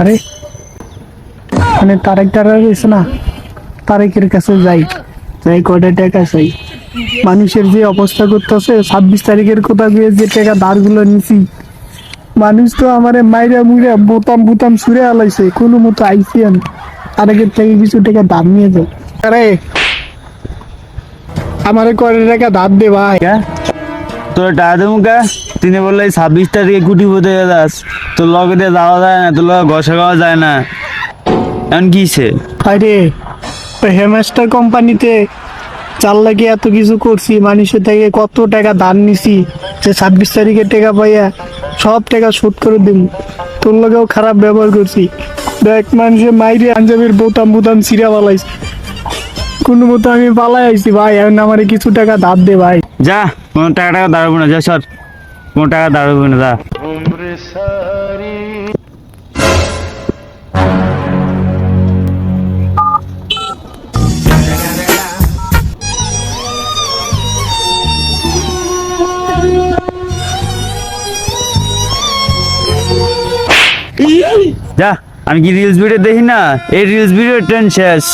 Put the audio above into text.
আরে মানে তারেক টারা রয়েছে না, তারেকের কাছে যাই। যাই, কয়টা টাকা চাই? মানুষের যে অবস্থা করতেছে, ছাব্বিশ তারিখের কথা দিয়ে যে টাকা ধারগুলো নিছি, মানুষ তো আমারে মাইরা মুইরা বোতাম বুতাম ছুঁড়ে আলাইছে কোনো মতো আইসি আমি তারেকের থেকে কিছু টাকা ধার নিয়ে যাই আরে, আমারে কয়টা টাকা ধার দে ভাই কে? তোর টাকা দেবো কে তিনি বললে ছাব্বিশ তারিখে কুটি হতে যাস। তোর লগে দিয়ে যাওয়া যায় না, তোর লগে ঘষা খাওয়া যায় না। এমন কিসে আরে ওই হেমাস্টার কোম্পানিতে চার লাগে এত কিছু করছি, মানুষের থেকে কত টাকা ধার নিছি যে ছাব্বিশ তারিখে টাকা পাইয়া সব টাকা শোধ করে দিব তোর লগেও খারাপ ব্যবহার করছি। দেখ, মানুষের মাইরে আঞ্জাবের বোতাম বুতাম ছিঁড়া পালাইছে কোনো মতো আমি পালাই আইছি ভাই, এখন আমার কিছু টাকা ধার দে ভাই। যা, কোনো টাকা টাকা দাঁড়াবো না, যা, সর। কোনো টাকা দাঁড়াবো না, যা। যা, আমি কি রিলস ভিডিও দেখি না? এই রিলস ভিডিও ট্রেন শেষ।